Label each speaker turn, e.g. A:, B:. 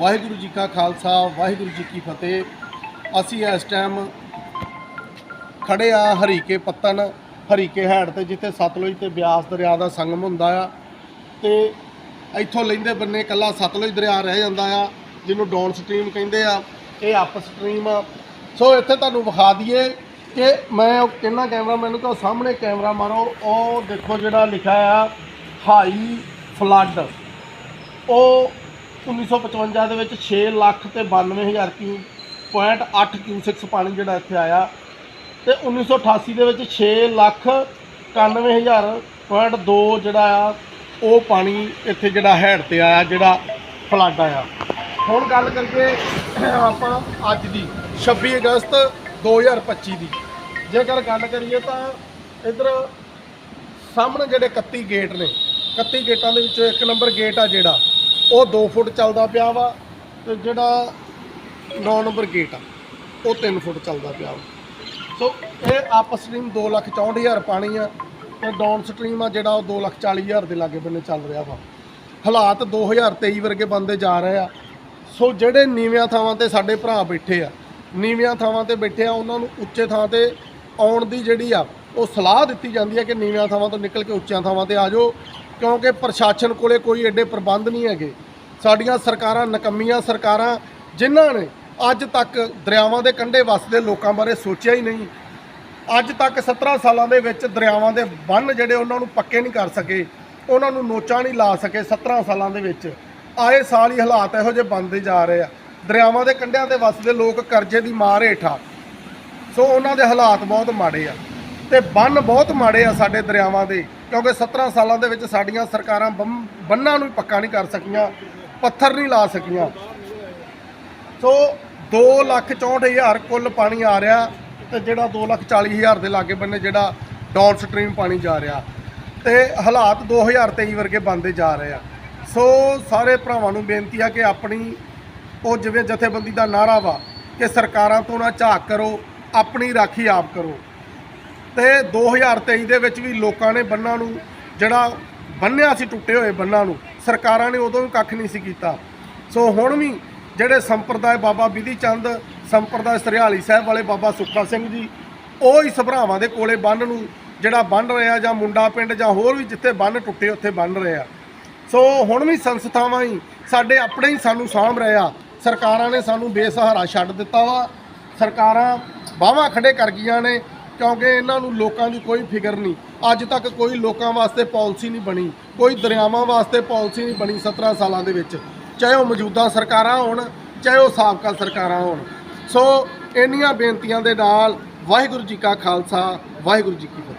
A: ਵਾਹਿਗੁਰੂ ਜੀ ਕਾ ਖਾਲਸਾ, ਵਾਹਿਗੁਰੂ ਜੀ ਕੀ ਫਤਿਹ। ਅਸੀਂ ਇਸ ਟਾਈਮ ਖੜੇ ਆ ਹਰੀਕੇ ਪੱਤਨ ਹਰੀਕੇ ਹੈੜ ਤੇ, ਜਿੱਥੇ ਸਤਲੁਜ ਤੇ ਬਿਆਸ ਦਰਿਆ ਦਾ ਸੰਗਮ ਹੁੰਦਾ ਆ। ਤੇ ਇੱਥੋਂ ਲੈਂਦੇ ਬੰਨੇ ਕੱਲਾ ਸਤਲੁਜ ਦਰਿਆ ਰਹਿ ਜਾਂਦਾ ਆ, ਜਿਹਨੂੰ ਡਾਊਨ ਸਟਰੀਮ ਕਹਿੰਦੇ ਆ। ਇਹ ਅਪ ਸਟਰੀਮ ਆ। ਸੋ ਇੱਥੇ ਤੁਹਾਨੂੰ ਵਿਖਾ ਦਈਏ ਕਿ ਮੈਂ ਉਹ ਕਿੰਨਾ ਕੈਮਰਾ, ਮੈਨੂੰ ਕਹੋ ਸਾਹਮਣੇ ਕੈਮਰਾ ਮਾਰੋ। ਉਹ ਦੇਖੋ ਜਿਹੜਾ ਲਿਖਿਆ ਆ, ਹਾਈ ਫਲੱਡ। ਉਹ 1955 ਦੇ ਵਿੱਚ 6 ਲੱਖ ਤੇ 92000 ਕਿਊ ਪੁਆਇੰਟ 8 ਕਿਊਸਿਕਸ ਪਾਣੀ ਜਿਹੜਾ ਇੱਥੇ ਆਇਆ। ਤੇ 1988 ਦੇ ਵਿੱਚ 6 ਲੱਖ 91000 ਪੁਆਇੰਟ 2 ਜਿਹੜਾ ਆ, ਉਹ ਪਾਣੀ ਇੱਥੇ ਜਿਹੜਾ ਹੈੜ ਤੇ ਆਇਆ, ਜਿਹੜਾ ਫਲੱਡ ਆਇਆ। ਹੁਣ ਗੱਲ ਕਰੀਏ ਆਪਾਂ ਅੱਜ ਦੀ 26 ਅਗਸਤ 2025 ਦੀ। ਜੇਕਰ ਗੱਲ ਕਰੀਏ ਤਾਂ ਇਧਰ ਸਾਹਮਣੇ ਜਿਹੜੇ 31 ਗੇਟ ਨੇ 31 ਗੇਟਾਂ ਦੇ ਵਿੱਚੋਂ ਇੱਕ ਨੰਬਰ ਗੇਟ ਆ ਜਿਹੜਾ ਉਹ 2 ਫੁੱਟ ਚੱਲਦਾ ਪਿਆ ਵਾ ਤੇ ਜਿਹੜਾ 9 ਨੰਬਰ ਗੇਟ ਆ, ਉਹ 3 ਫੁੱਟ ਚੱਲਦਾ ਪਿਆ ਵਾ। ਸੋ ਇਹ ਅਪ ਸਟਰੀਮ 264000 ਪਾਣੀ ਆ ਤੇ ਡਾਊਨ ਸਟਰੀਮ ਆ ਜਿਹੜਾ ਉਹ 240000 ਦੇ ਲਾਗੇ ਬੰਨੇ ਚੱਲ ਰਿਹਾ ਵਾ। ਹਾਲਾਤ 2023 ਵਰਗੇ ਬੰਦੇ ਜਾ ਰਹੇ ਆ। ਸੋ ਜਿਹੜੇ ਨੀਵਿਆਂ ਥਾਵਾਂ ਤੇ ਸਾਡੇ ਭਰਾ ਬੈਠੇ ਆ, ਨੀਵਿਆਂ ਥਾਵਾਂ ਤੇ ਬੈਠੇ ਆ, ਉਹਨਾਂ ਨੂੰ ਉੱਚੇ ਥਾਂ ਤੇ ਆਉਣ ਦੀ ਜਿਹੜੀ ਆ, ਉਹ ਸਲਾਹ ਦਿੱਤੀ ਜਾਂਦੀ ਹੈ ਕਿ ਨੀਵਿਆਂ ਥਾਵਾਂ ਤੋਂ ਨਿਕਲ ਕੇ ਉੱਚੀਆਂ ਥਾਵਾਂ ਤੇ ਆ ਜਾਓ। ਕਿਉਂਕਿ ਪ੍ਰਸ਼ਾਸਨ ਕੋਲੇ ਕੋਈ ਐਡੇ ਪ੍ਰਬੰਧ ਨਹੀਂ ਹੈਗੇ। ਸਾਡੀਆਂ ਸਰਕਾਰਾਂ, ਨਕੰਮੀਆਂ ਸਰਕਾਰਾਂ, ਜਿਨ੍ਹਾਂ ਨੇ ਅੱਜ ਤੱਕ ਦਰਿਆਵਾਂ ਦੇ ਕੰਢੇ ਵਸਦੇ ਲੋਕਾਂ ਬਾਰੇ ਸੋਚਿਆ ਹੀ ਨਹੀਂ। ਅੱਜ ਤੱਕ 17 ਸਾਲਾਂ ਦੇ ਵਿੱਚ ਦਰਿਆਵਾਂ ਦੇ ਬੰਨ ਜਿਹੜੇ ਉਹਨਾਂ ਨੂੰ ਪੱਕੇ ਨਹੀਂ ਕਰ ਸਕੇ, ਉਹਨਾਂ ਨੂੰ ਨੋਚਾਂ ਨਹੀਂ ਲਾ ਸਕੇ 17 ਸਾਲਾਂ ਦੇ ਵਿੱਚ। ਆਏ ਸਾਲ ਹੀ ਹਾਲਾਤ ਇਹੋ ਜਿਹੇ ਬਣਦੇ ਜਾ ਰਹੇ ਆ। ਦਰਿਆਵਾਂ ਦੇ ਕੰਢਿਆਂ ਤੇ ਵਸਦੇ ਲੋਕ ਕਰਜ਼ੇ ਦੀ ਮਾਰ ਹੇਠਾਂ। ਸੋ ਉਹਨਾਂ ਦੇ ਹਾਲਾਤ ਬਹੁਤ ਮਾੜੇ ਆ। ਤੇ ਬੰਨ ਬਹੁਤ ਮਾੜੇ ਆ ਸਾਡੇ ਦਰਿਆਵਾਂ ਦੇ, ਕਿਉਂਕਿ 17 ਸਾਲਾਂ ਦੇ ਵਿੱਚ ਸਾਡੀਆਂ ਸਰਕਾਰਾਂ ਬੰਮ- ਬੰਨਾਂ ਨੂੰ ਪੱਕਾ ਨਹੀਂ ਕਰ ਸਕੀਆਂ, ਪੱਥਰ ਨਹੀਂ ਲਾ ਸਕੀਆਂ। ਸੋ 264000 ਕੁੱਲ ਪਾਣੀ ਆ ਰਿਹਾ ਤੇ ਜਿਹੜਾ 240000 ਦੇ ਲਾਗੇ ਬੰਨੇ ਜਿਹੜਾ ਡਾਊਨ ਸਟਰੀਮ ਪਾਣੀ ਜਾ ਰਿਹਾ ਤੇ ਹਾਲਾਤ 2023 ਵਰਗੇ ਬਣਦੇ ਜਾ ਰਹੇ ਆ। ਸੋ ਸਾਰੇ ਭਰਾਵਾਂ ਨੂੰ ਬੇਨਤੀ ਆ ਕਿ ਆਪਣੀ ਉਹ ਜਿਵੇਂ ਜਥੇਬੰਦੀ ਦਾ ਨਾਰਾ ਵਾ ਕਿ ਸਰਕਾਰਾਂ ਤੋਂ ਨਾ ਝਾਕ ਕਰੋ, ਆਪਣੀ ਰਾਖੀ ਆਪ ਕਰੋ। ਤੇ 2023 ਦੇ ਵਿੱਚ ਵੀ ਲੋਕਾਂ ਨੇ ਬੰਨਾਂ ਨੂੰ, ਜਿਹੜਾ ਬੰਨਿਆ ਸੀ, ਟੁੱਟੇ ਹੋਏ ਬੰਨਾਂ ਨੂੰ, ਸਰਕਾਰਾਂ ਨੇ ਉਦੋਂ ਵੀ ਕੱਖ ਨਹੀਂ ਸੀ ਕੀਤਾ। ਸੋ ਹੁਣ ਵੀ ਜਿਹੜੇ ਸੰਪਰਦਾਇ ਬਾਬਾ ਬਿਧੀ ਚੰਦ, ਸੰਪਰਦਾਇ ਸਰਿਆਲੀ ਸਾਹਿਬ ਵਾਲੇ ਬਾਬਾ ਸੁੱਖਾ ਸਿੰਘ ਜੀ, ਉਹ ਹੀ ਸਭਰਾਵਾਂ ਦੇ ਕੋਲੇ ਬੰਨ ਨੂੰ, ਜਿਹੜਾ ਬੰਨ ਰਿਹਾ ਜਾਂ ਮੁੰਡਾ ਪਿੰਡ ਜਾਂ ਹੋਰ ਵੀ ਜਿੱਥੇ ਬੰਨ ਟੁੱਟੇ, ਉੱਥੇ ਬੰਨ ਰਹੇ। ਆ ਸੋ ਹੁਣ ਵੀ ਸੰਸਥਾਵਾਂ ਹੀ ਸਾਡੇ ਆਪਣੇ ਹੀ ਸਾਨੂੰ ਸਾਂਭ ਰਿਹਾ ਸਰਕਾਰਾਂ ਨੇ ਸਾਨੂੰ ਬੇਸਹਾਰਾ ਛੱਡ ਦਿੱਤਾ ਵਾ। ਸਰਕਾਰਾਂ ਬਾਹਾਂ ਖੜੇ ਕਰ ਗਈਆਂ ਨੇ। ਕਿਉਂਕਿ ਇਹਨਾਂ ਨੂੰ ਲੋਕਾਂ ਦੀ ਕੋਈ ਫਿਕਰ ਨਹੀਂ। ਅੱਜ ਤੱਕ ਕੋਈ ਲੋਕਾਂ ਵਾਸਤੇ ਪਾਲਿਸੀ ਨਹੀਂ ਬਣੀ, ਕੋਈ ਦਰਿਆਵਾਂ ਵਾਸਤੇ ਪਾਲਿਸੀ ਨਹੀਂ ਬਣੀ 17 ਸਾਲਾਂ ਦੇ ਵਿੱਚ। ਚਾਹੇ ਉਹ ਮੌਜੂਦਾ ਸਰਕਾਰਾਂ ਹੋਣ, ਚਾਹੇ ਉਹ ਸਾਬਕਾ ਸਰਕਾਰਾਂ ਹੋਣ। ਸੋ ਇੰਨੀਆਂ ਬੇਨਤੀਆਂ ਦੇ ਨਾਲ ਵਾਹਿਗੁਰੂ ਜੀ ਕਾ ਖਾਲਸਾ, ਵਾਹਿਗੁਰੂ ਜੀ ਕੀ ਫਤਿਹ।